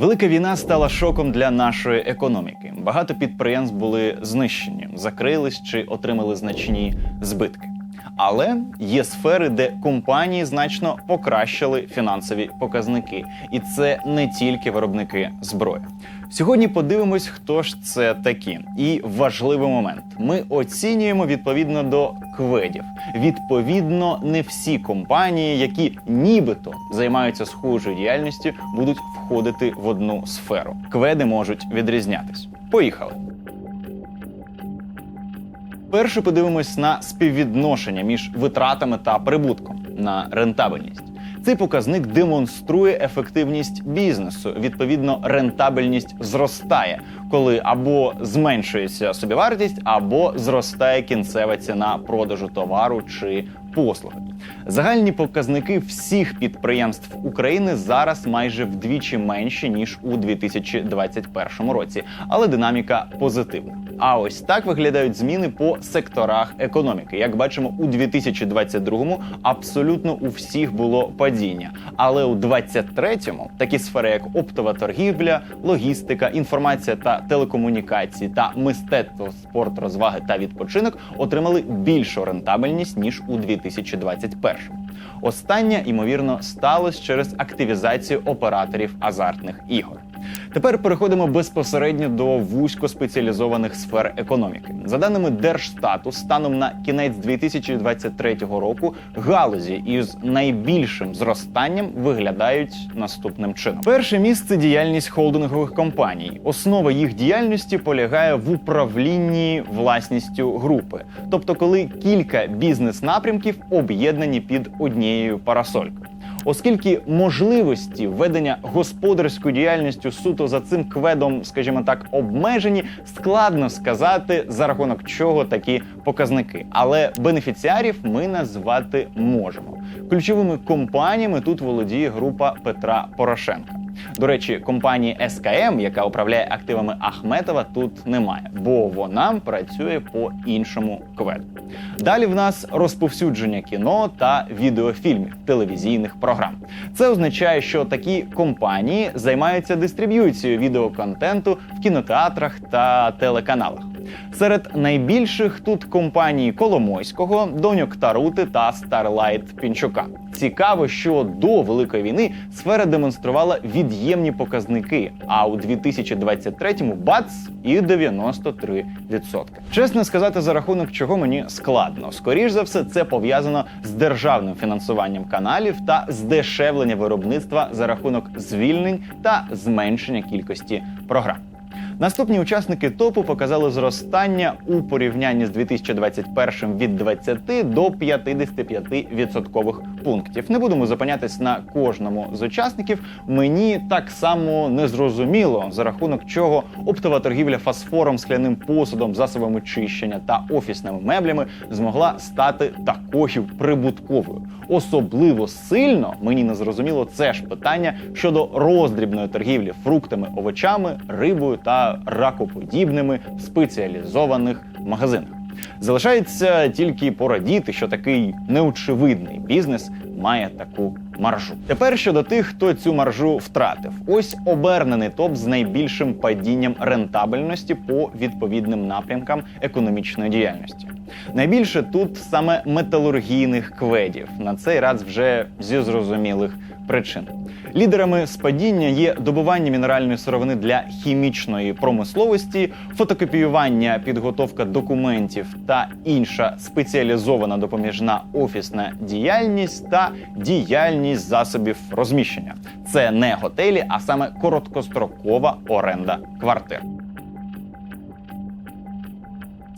Велика війна стала шоком для нашої економіки. Багато підприємств були знищені, закрились чи отримали значні збитки. Але є сфери, де компанії значно покращили фінансові показники, і це не тільки виробники зброї. Сьогодні подивимось, хто ж це такі. І важливий момент: ми оцінюємо відповідно до кведів. Відповідно, не всі компанії, які нібито займаються схожою діяльністю, будуть входити в одну сферу. Кведи можуть відрізнятись. Поїхали. Перше подивимось на співвідношення між витратами та прибутком на рентабельність. Цей показник демонструє ефективність бізнесу. Відповідно, рентабельність зростає, коли або зменшується собівартість, або зростає кінцева ціна продажу товару чи послуги. Загальні показники всіх підприємств України зараз майже вдвічі менші ніж у 2021 році, але динаміка позитивна. А ось так виглядають зміни по секторах економіки. Як бачимо, у 2022-му абсолютно у всіх було падіння. Але у 2023-му такі сфери, як оптова торгівля, логістика, інформація та телекомунікації та мистецтво, спорт, розваги та відпочинок отримали більшу рентабельність ніж у 2021-му. Останнє, ймовірно, сталося через активізацію операторів азартних ігор. Тепер переходимо безпосередньо до вузькоспеціалізованих сфер економіки. За даними Держстату, станом на кінець 2023 року галузі із найбільшим зростанням виглядають наступним чином: перше місце діяльність холдингових компаній. Основа їх діяльності полягає в управлінні власністю групи, тобто коли кілька бізнес-напрямків об'єднані під однією парасолькою. Оскільки можливості ведення господарською діяльністю суто за цим кведом, скажімо так, обмежені, складно сказати за рахунок чого такі показники. Але бенефіціарів ми назвати можемо. Ключовими компаніями тут володіє група Петра Порошенка. До речі, компанії СКМ, яка управляє активами Ахметова, тут немає, бо вона працює по іншому кведу. Далі в нас розповсюдження кіно та відеофільмів, телевізійних програм. Це означає, що такі компанії займаються дистриб'юцією відеоконтенту в кінотеатрах та телеканалах. Серед найбільших тут компанії Коломойського, Доньок Тарути та Старлайт Пінчука. Цікаво, що до великої війни сфера демонструвала від'ємні показники. А у 2023-му бац і 93%. Чесно сказати, за рахунок чого мені складно. Скоріш за все, це пов'язано з державним фінансуванням каналів та здешевлення виробництва за рахунок звільнень та зменшення кількості програм. Наступні учасники топу показали зростання у порівнянні з 2021 від 20 до 55 відсоткових пунктів. Не будемо зупинятись на кожному з учасників. Мені так само незрозуміло, за рахунок чого оптова торгівля фосфором, скляним посудом, засобами чищення та офісними меблями змогла стати такою прибутковою. Особливо сильно мені не зрозуміло це ж питання щодо роздрібної торгівлі фруктами, овочами, рибою та ракоподібними спеціалізованих магазинах. Залишається тільки порадіти, що такий неочевидний бізнес має таку маржу. Тепер щодо тих, хто цю маржу втратив, ось обернений топ з найбільшим падінням рентабельності по відповідним напрямкам економічної діяльності. Найбільше тут саме металургійних кведів. На цей раз вже зі зрозумілих причин. Лідерами спадіння є добування мінеральної сировини для хімічної промисловості, фотокопіювання, підготовка документів та інша спеціалізована допоміжна офісна діяльність та діяльність засобів розміщення. Це не готелі, а саме короткострокова оренда квартир.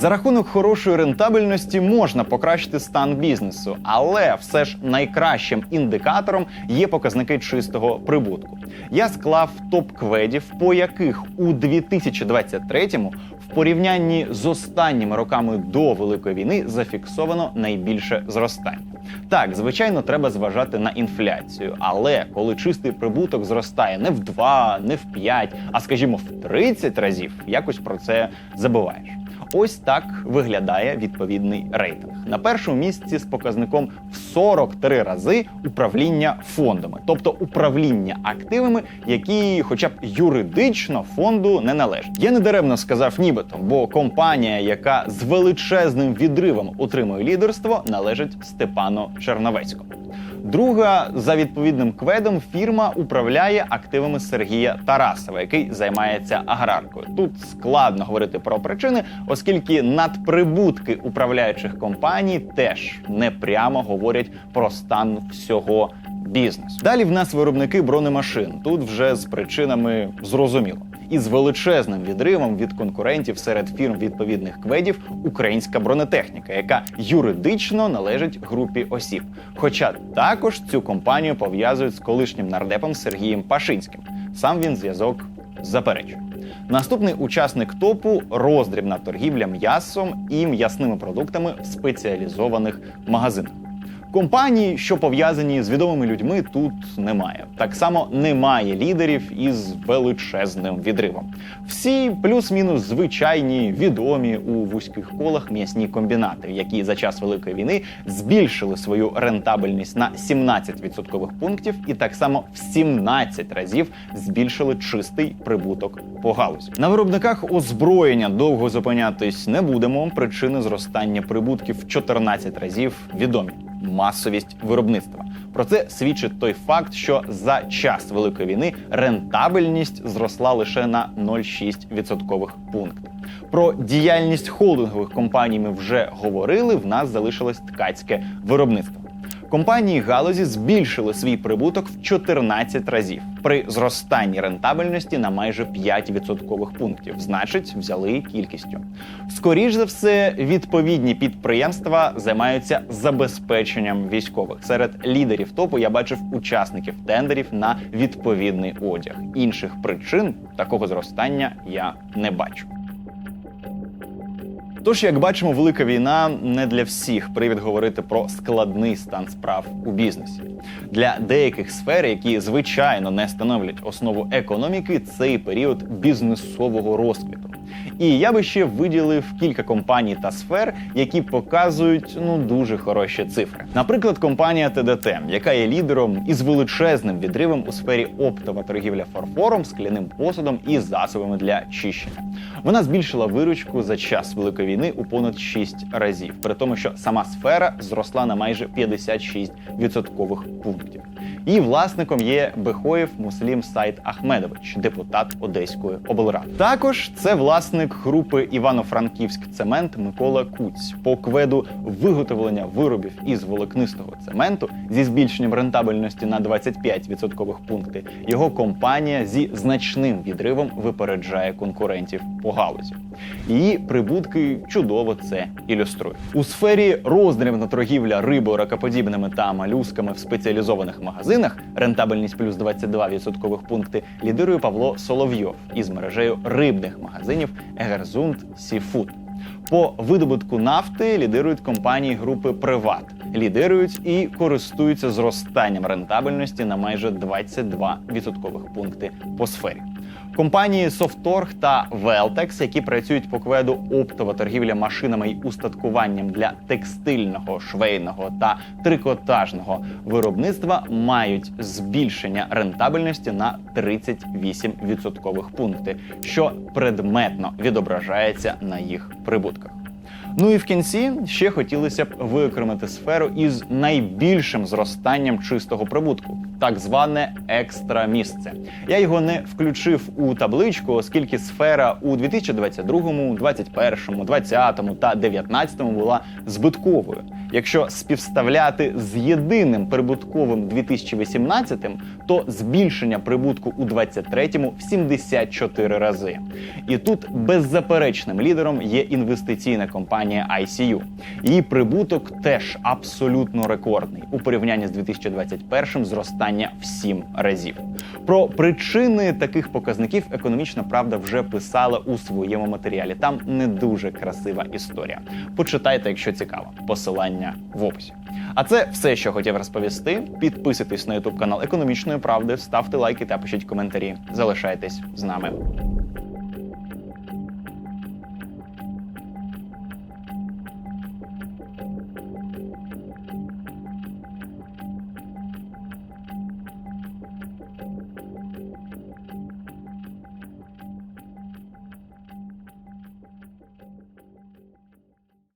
За рахунок хорошої рентабельності можна покращити стан бізнесу, але все ж найкращим індикатором є показники чистого прибутку. Я склав топ кведів, по яких у 2023-му в порівнянні з останніми роками до великої війни зафіксовано найбільше зростання. Так, звичайно, треба зважати на інфляцію, але коли чистий прибуток зростає не в 2, не в 5, а скажімо, в 30 разів, якось про це забуваєш. Ось так виглядає відповідний рейтинг. На першому місці з показником в 43 рази управління фондами, тобто управління активами, які, хоча б юридично, фонду не належать. Я не даремно сказав нібито, бо компанія, яка з величезним відривом утримує лідерство, належить Степану Черновецькому. Друга, за відповідним кведом, фірма управляє активами Сергія Тарасова, який займається аграркою. Тут складно говорити про причини, оскільки надприбутки управляючих компаній теж непрямо говорять про стан всього бізнесу. Далі в нас виробники бронемашин. Тут вже з причинами зрозуміло. І з величезним відривом від конкурентів серед фірм відповідних кведів українська бронетехніка, яка юридично належить групі осіб. Хоча також цю компанію пов'язують з колишнім нардепом Сергієм Пашинським. Сам він зв'язок заперечує. Наступний учасник топу роздрібна торгівля м'ясом і м'ясними продуктами в спеціалізованих магазинах. Компаній, що пов'язані з відомими людьми, тут немає. Так само немає лідерів із величезним відривом. Всі плюс-мінус звичайні, відомі у вузьких колах м'ясні комбінати, які за час великої війни збільшили свою рентабельність на 17 відсоткових пунктів, і так само в 17 разів збільшили чистий прибуток по галузі. На виробниках озброєння довго зупинятись не будемо. Причини зростання прибутків в 14 разів відомі масовість виробництва. Про це свідчить той факт, що за час великої війни рентабельність зросла лише на 0,6 відсоткових пунктів. Про діяльність холдингових компаній ми вже говорили. В нас залишилось ткацьке виробництво. Компанії галузі збільшили свій прибуток в 14 разів при зростанні рентабельності на майже 5 відсоткових пунктів. Значить, взяли кількістю. Скоріш за все, відповідні підприємства займаються забезпеченням військових. Серед лідерів топу я бачив учасників тендерів на відповідний одяг. Інших причин такого зростання я не бачу. Тож, як бачимо, велика війна не для всіх привід говорити про складний стан справ у бізнесі. Для деяких сфер, які звичайно не становлять основу економіки, цей період бізнесового розквіту. І я би ще виділив кілька компаній та сфер, які показують ну дуже хороші цифри. Наприклад, компанія ТДТ, яка є лідером із величезним відривом у сфері оптова торгівля фарфором, скляним посудом і засобами для чищення. Вона збільшила виручку за час великої війни у понад 6 разів, при тому, що сама сфера зросла на майже 56 відсоткових пунктів. Її власником є Бехоєв Муслім Сайт Ахмедович, депутат Одеської облради. Також це власник групи Івано-Франківськ цемент Микола Куць по кведу виготовлення виробів із волокнистого цементу зі збільшенням рентабельності на 25 відсоткових пункти. Його компанія зі значним відривом випереджає конкурентів по галузі. Її прибутки чудово це ілюструють. У сфері роздрібна торгівля рибою, ракоподібними та малюсками в спеціалізованих магазинах рентабельність плюс 22 відсоткових пункти лідирує Павло Соловйов із мережею рибних магазинів Егерзунд Сіфуд. По видобутку нафти лідирують компанії групи Приват, лідирують і користуються зростанням рентабельності на майже 22 відсоткових пункти по сфері. Компанії Софторг та Велтекс, які працюють по кведу оптова торгівля машинами і устаткуванням для текстильного, швейного та трикотажного виробництва, мають збільшення рентабельності на 38 відсоткових пункти, що предметно відображається на їх прибутках. Ну і в кінці ще хотілося б виокремити сферу із найбільшим зростанням чистого прибутку, так зване екстра місце. Я його не включив у табличку, оскільки сфера у 2022, 2021, 2020 та 2019 була збитковою. Якщо співставляти з єдиним прибутковим 2018, то збільшення прибутку у 2023 в 74 рази. І тут беззаперечним лідером є інвестиційна компанія ICU. Її прибуток теж абсолютно рекордний у порівнянні з 2021 зростання в 7 разів. Про причини таких показників економічна правда вже писала у своєму матеріалі. Там не дуже красива історія. Почитайте, якщо цікаво. Посилання в описі. А це все, що хотів розповісти. Підписуйтесь на ютуб канал Економічної правди, ставте лайки та пишіть коментарі. Залишайтесь з нами.